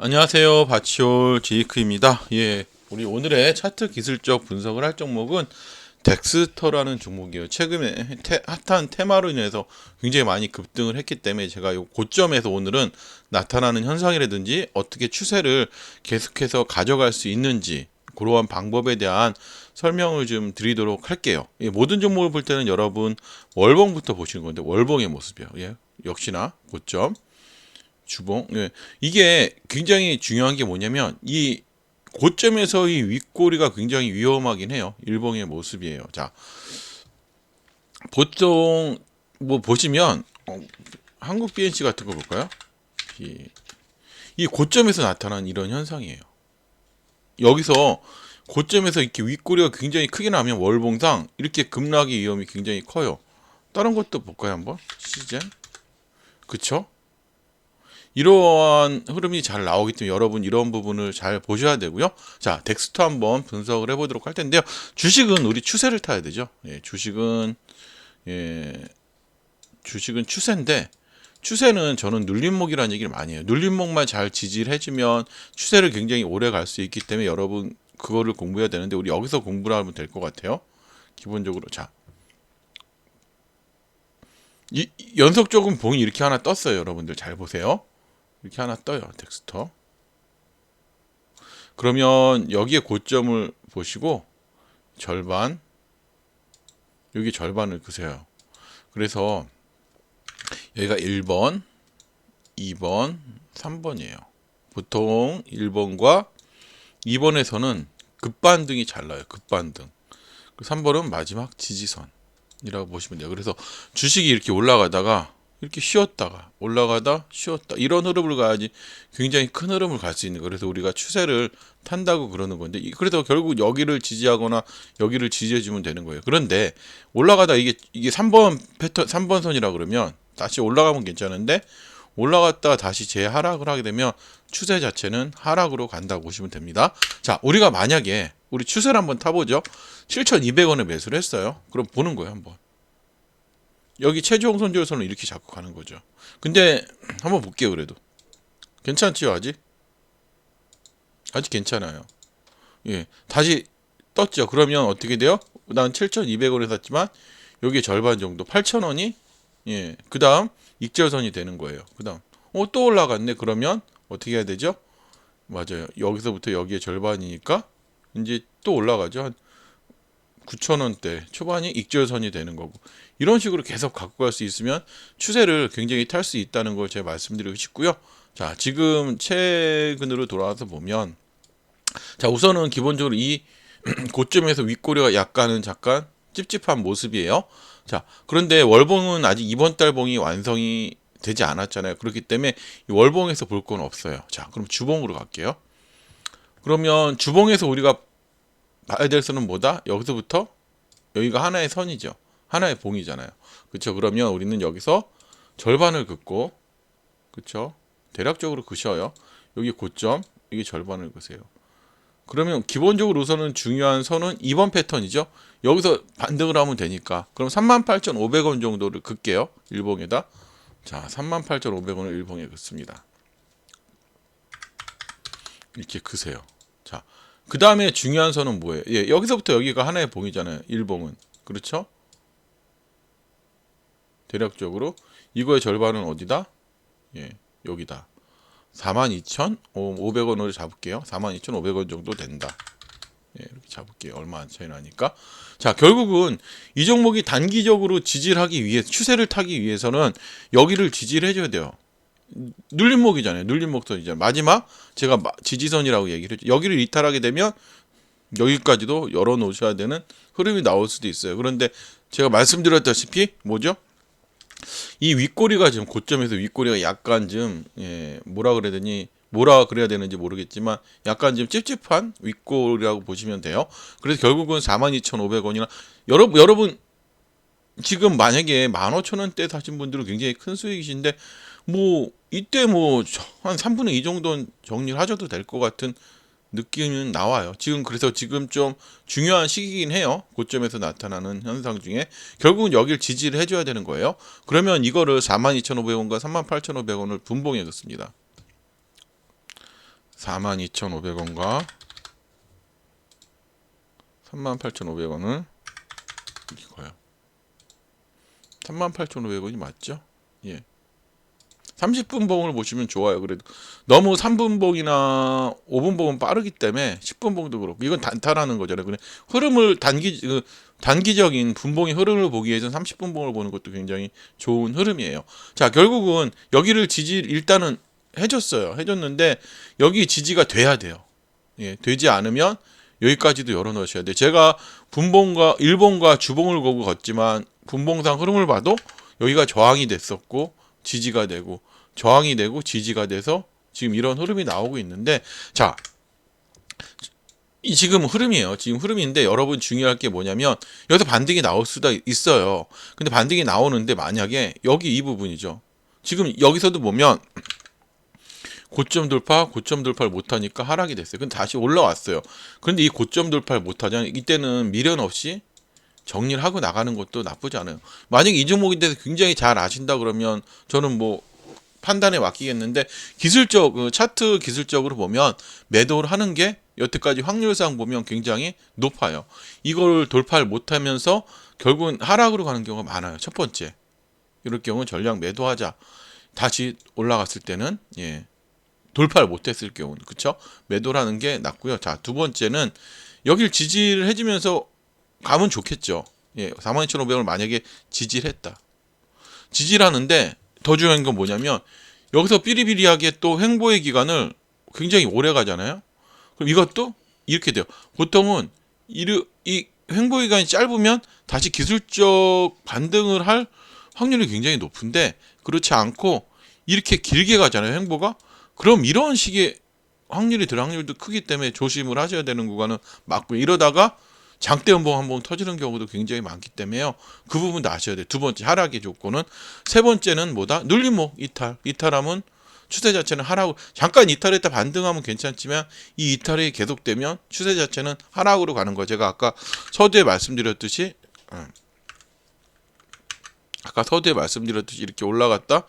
안녕하세요. 바치올 지이크입니다. 예. 우리 오늘의 차트 기술적 분석을 할 종목은 덱스터라는 종목이에요. 최근에 테- 핫한 테마로 인해서 굉장히 많이 급등을 했기 때문에 제가 이 고점에서 오늘은 나타나는 현상이라든지 어떻게 추세를 계속해서 가져갈 수 있는지 그러한 방법에 대한 설명을 좀 드리도록 할게요. 예, 모든 종목을 볼 때는 여러분 월봉부터 보시는 건데 월봉의 모습이에요. 예, 역시나 고점. 주봉. 예. 이게 굉장히 중요한 게 뭐냐면 이 고점에서 이 윗꼬리가 굉장히 위험하긴 해요. 일봉의 모습이에요. 자, 보통 뭐 보시면 어, 한국 BNC 같은 거 볼까요? 이, 이 고점에서 나타난 이런 현상이에요. 여기서 고점에서 이렇게 윗꼬리가 굉장히 크게 나면 월봉상 이렇게 급락의 위험이 굉장히 커요. 다른 것도 볼까요 한번 시즌? 그쵸? 이러한 흐름이 잘 나오기 때문에 여러분 이런 부분을 잘 보셔야 되고요. 자, 덱스터 한번 분석을 해보도록 할 텐데요. 주식은 우리 추세를 타야 되죠. 예, 주식은 예, 주식은 추세인데 추세는 저는 눌림목이라는 얘기를 많이 해요. 눌림목만 잘 지지를 해주면 추세를 굉장히 오래 갈 수 있기 때문에 여러분 그거를 공부해야 되는데 우리 여기서 공부를 하면 될 것 같아요. 기본적으로 자. 이, 연속적인 봉이 이렇게 하나 떴어요. 여러분들 잘 보세요. 이렇게 하나 떠요. 텍스터. 그러면 여기에 고점을 보시고 절반 여기 절반을 그세요. 그래서 여기가 1번, 2번, 3번이에요. 보통 1번과 2번에서는 급반등이 잘 나요. 급반등. 3번은 마지막 지지선이라고 보시면 돼요. 그래서 주식이 이렇게 올라가다가 이렇게 쉬었다가 올라가다 쉬었다 이런 흐름을 가야지 굉장히 큰 흐름을 갈 수 있는 거예요. 그래서 우리가 추세를 탄다고 그러는 건데 이- 그래서 결국 여기를 지지하거나 여기를 지지해 주면 되는 거예요. 그런데 올라가다 이게 이게 3번 패턴 3번 선이라 그러면 다시 올라가면 괜찮은데 올라갔다가 다시 재하락을 하게 되면 추세 자체는 하락으로 간다고 보시면 됩니다. 자, 우리가 만약에 우리 추세를 한번 타보죠. 7,200원에 매수를 했어요. 그럼 보는 거예요, 한번. 여기 최종 손절선을 이렇게 가는 거죠. 근데 한번 볼게요, 그래도. 괜찮지요, 아직? 아직 괜찮아요. 예. 다시 떴죠. 그러면 어떻게 돼요? 난 7,200원에 샀지만 여기 절반 정도 8,000원이 예. 그다음 익절선이 되는 거예요. 그다음 어 또 올라갔네. 그러면 어떻게 해야 되죠? 맞아요. 여기서부터 여기에 절반이니까 이제 또 올라가죠. 한 9,000원대 초반이 익절선이 되는 거고 이런 식으로 계속 갖고 갈 수 있으면 추세를 굉장히 탈 수 있다는 걸 제가 말씀드리고 싶고요. 자, 지금 최근으로 돌아와서 보면 자, 우선은 기본적으로 이 고점에서 윗꼬리가 약간은 잠깐 찝찝한 모습이에요. 자, 그런데 월봉은 아직 이번 달 봉이 완성이 되지 않았잖아요. 그렇기 때문에 이 월봉에서 볼 건 없어요. 자, 그럼 주봉으로 갈게요. 그러면 주봉에서 우리가 봐야 될 선은 뭐다? 여기서부터 여기가 하나의 선이죠. 하나의 봉이잖아요. 그렇죠? 그러면 우리는 여기서 절반을 긋고 그렇죠? 대략적으로 그셔요. 여기 고점, 이게 절반을 그세요. 그러면 기본적으로 우선은 중요한 선은 2번 패턴이죠. 여기서 반등을 하면 되니까. 그럼 38,500원 정도를 긋게요. 일봉에다. 자, 38,500원을 일봉에 긋습니다. 이렇게 그세요. 자, 그 다음에 중요한 선은 뭐예요? 예, 여기서부터 여기가 하나의 봉이잖아요. 일봉은. 그렇죠? 대략적으로 이거의 절반은 어디다? 예, 여기다. 42,500원으로 잡을게요. 42,500원 정도 된다. 예, 이렇게 잡을게요. 얼마 안 차이 나니까. 자, 결국은 이 종목이 단기적으로 지지를 하기 위해 추세를 타기 위해서는 여기를 지지를 해줘야 돼요. 눌림목이잖아요. 눌림목선이잖아요. 마지막 제가 마- 지지선이라고 얘기를 했죠. 여기를 이탈하게 되면 여기까지도 열어 놓으셔야 되는 흐름이 나올 수도 있어요. 그런데 제가 말씀드렸다시피 뭐죠? 이 윗꼬리가 지금 고점에서 윗꼬리가 약간 좀 예, 뭐라 그래야 되니 뭐라 그래야 되는지 모르겠지만 약간 좀 찝찝한 윗꼬리라고 보시면 돼요. 그래서 결국은 42,500원이나 여러분 여러분 지금 만약에 15,000원대 사신 분들은 굉장히 큰 수익이신데 뭐 이때 뭐 한 3분의 2 정도는 정리를 하셔도 될 것 같은 느낌은 나와요. 지금 그래서 지금 좀 중요한 시기긴 해요. 고점에서 나타나는 현상 중에 결국은 여길 지지를 해줘야 되는 거예요. 그러면 이거를 42,500원과 38,500원을 분봉해 긋습니다. 42,500원과 38,500원을 이거요. 38,500원이 맞죠? 예. 30분 봉을 보시면 좋아요. 그래도 너무 3분 봉이나 5분 봉은 빠르기 때문에 10분 봉도 그렇고 이건 단타라는 거잖아요. 그냥 흐름을 단기 그 단기적인 분봉의 흐름을 보기 위해서는 30분 봉을 보는 것도 굉장히 좋은 흐름이에요. 자, 결국은 여기를 지지 일단은 해줬어요. 해줬는데 여기 지지가 돼야 돼요. 예, 되지 않으면 여기까지도 열어놓으셔야 돼요. 제가 분봉과 일봉과 주봉을 보고 걷지만 분봉상 흐름을 봐도 여기가 저항이 됐었고 지지가 되고 저항이 되고 지지가 돼서 지금 이런 흐름이 나오고 있는데 자. 이 지금 흐름이에요. 지금 흐름인데 여러분 중요할 게 뭐냐면 여기서 반등이 나올 수도 있어요. 근데 반등이 나오는데 만약에 여기 이 부분이죠. 지금 여기서도 보면 고점 돌파, 고점 돌파를 못하니까 하락이 됐어요. 근데 다시 올라왔어요. 그런데 이 고점 돌파를 못하잖아요. 이때는 미련 없이 정리를 하고 나가는 것도 나쁘지 않아요. 만약에 이 종목에 대해서 굉장히 잘 아신다 그러면 저는 뭐 판단에 맡기겠는데 기술적 그 차트 기술적으로 보면 매도를 하는 게 여태까지 확률상 보면 굉장히 높아요. 이걸 돌파를 못하면서 결국은 하락으로 가는 경우가 많아요. 첫 번째 이럴 경우 전량 매도하자. 다시 올라갔을 때는 예 돌파를 못했을 경우는 그쵸 매도라는 게 낫고요. 자 두 번째는 여길 지지를 해주면서 가면 좋겠죠. 예, 42,500을 만약에 지지를 했다. 지지를 하는데 더 중요한 건 뭐냐면 여기서 삐리비리하게 또 횡보의 기간을 굉장히 오래 가잖아요. 그럼 이것도 이렇게 돼요. 보통은 이르, 이 횡보 기간이 짧으면 다시 기술적 반등을 할 확률이 굉장히 높은데 그렇지 않고 이렇게 길게 가잖아요. 횡보가. 그럼 이런 식의 확률이 들 확률도 크기 때문에 조심을 하셔야 되는 구간은 맞고 이러다가 장대 연봉 한 번 터지는 경우도 굉장히 많기 때문에요. 그 부분도 아셔야 돼요. 두 번째 하락의 조건은 세 번째는 뭐다? 눌림목 이탈. 이탈하면 추세 자체는 하락으로 잠깐 이탈했다 반등하면 괜찮지만 이 이탈이 계속되면 추세 자체는 하락으로 가는 거예요. 제가 아까 서두에 말씀드렸듯이 음, 아까 서두에 말씀드렸듯이 이렇게 올라갔다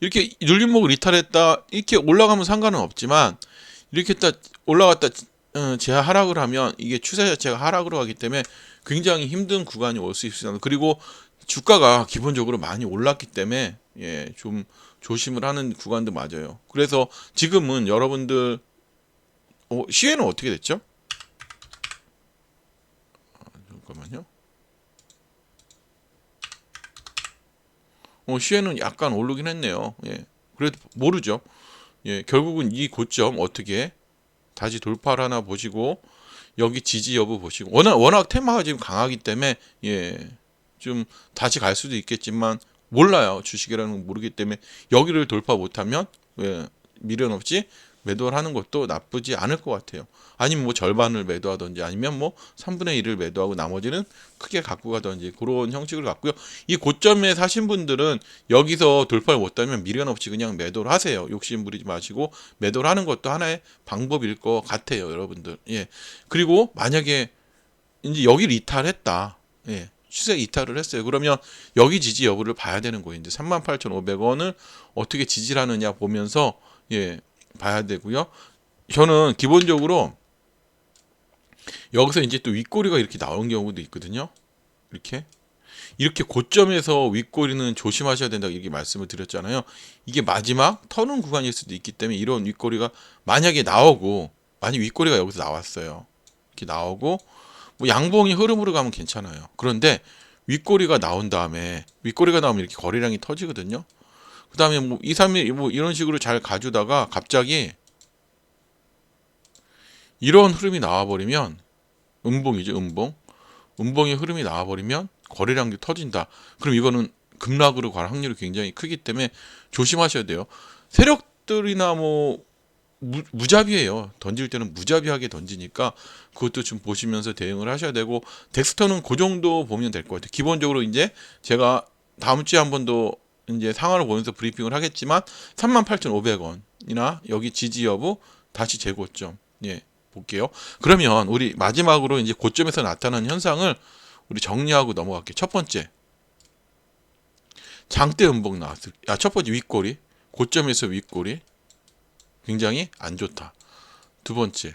이렇게 눌림목을 이탈했다 이렇게 올라가면 상관은 없지만 이렇게 딱 올라갔다 어, 제가 하락을 하면 이게 추세 자체가 하락으로 가기 때문에 굉장히 힘든 구간이 올 수 있습니다. 그리고 주가가 기본적으로 많이 올랐기 때문에 예, 좀 조심을 하는 구간도 맞아요. 그래서 지금은 여러분들 어, 시외는 어떻게 됐죠? 아, 잠깐만요. 어, 시외는 약간 오르긴 했네요. 예. 그래도 모르죠. 예, 결국은 이 고점 어떻게 다시 돌파를 하나 보시고 여기 지지 여부 보시고 워낙 워낙 테마가 지금 강하기 때문에 예. 좀 다시 갈 수도 있겠지만 몰라요. 주식이라는 건 모르기 때문에 여기를 돌파 못하면 예, 미련 없이 매도를 하는 것도 나쁘지 않을 것 같아요. 아니면 뭐 절반을 매도하든지 아니면 뭐 3분의 1을 매도하고 나머지는 크게 갖고 가든지 그런 형식을 갖고요. 이 고점에 사신 분들은 여기서 돌파를 못하면 미련 없이 그냥 매도를 하세요. 욕심 부리지 마시고 매도를 하는 것도 하나의 방법일 것 같아요, 여러분들. 예. 그리고 만약에 이제 여기를 이탈했다. 예. 추세 이탈을 했어요. 그러면 여기 지지 여부를 봐야 되는 거예요. 이제 38,500원을 어떻게 지지를 하느냐 보면서 예, 봐야 되고요. 저는 기본적으로 여기서 이제 또 윗꼬리가 이렇게 나온 경우도 있거든요. 이렇게 이렇게 고점에서 윗꼬리는 조심하셔야 된다 이렇게 말씀을 드렸잖아요. 이게 마지막 터는 구간일 수도 있기 때문에 이런 윗꼬리가 만약에 나오고 만약 윗꼬리가 여기서 나왔어요. 이렇게 나오고 뭐 양봉이 흐름으로 가면 괜찮아요. 그런데 윗꼬리가 나온 다음에 윗꼬리가 나오면 이렇게 거래량이 터지거든요. 그 다음에 뭐 2, 3일 뭐 이런 식으로 잘 가주다가 갑자기 이런 흐름이 나와버리면 음봉이죠, 음봉. 음봉의 흐름이 나와버리면 거래량이 터진다. 그럼 이거는 급락으로 갈 확률이 굉장히 크기 때문에 조심하셔야 돼요. 세력들이나 뭐 무, 무자비해요. 던질 때는 무자비하게 던지니까 그것도 좀 보시면서 대응을 하셔야 되고 덱스터는 그 정도 보면 될 것 같아요. 기본적으로 이제 제가 다음 주에 한 번 더 이제 상황을 보면서 브리핑을 하겠지만 38,500원이나 여기 지지 여부 다시 재고점 예 볼게요. 그러면 우리 마지막으로 이제 고점에서 나타나는 현상을 우리 정리하고 넘어갈게요. 첫 번째 장대 음봉 나왔을 아 첫 번째 윗꼬리 고점에서 윗꼬리 굉장히 안 좋다. 두 번째.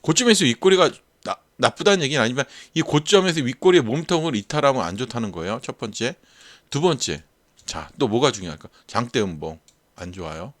고점에서 윗꼬리가 나, 나쁘다는 얘기는 아니지만 이 고점에서 윗꼬리의 몸통을 이탈하면 안 좋다는 거예요. 첫 번째. 두 번째. 자, 또 뭐가 중요할까? 장대 음봉 안 좋아요.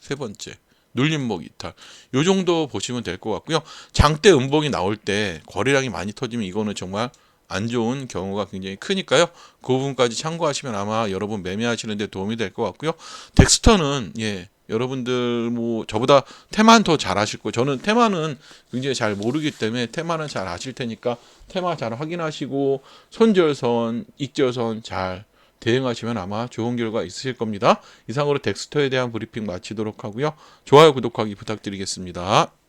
세 번째. 눌림목 이탈. 요 정도 보시면 될 것 같고요. 장대 음봉이 나올 때 거래량이 많이 터지면 이거는 정말 안 좋은 경우가 굉장히 크니까요. 그 부분까지 참고하시면 아마 여러분 매매하시는데 도움이 될 것 같고요. 덱스터는 예 여러분들 뭐 저보다 테마는 더잘 아실 거예요. 저는 테마는 굉장히 잘 모르기 때문에 테마는 잘 아실 테니까 테마 잘 확인하시고 손절선, 익절선 잘 대응하시면 아마 좋은 결과 있으실 겁니다. 이상으로 덱스터에 대한 브리핑 마치도록 하고요. 좋아요, 구독하기 부탁드리겠습니다.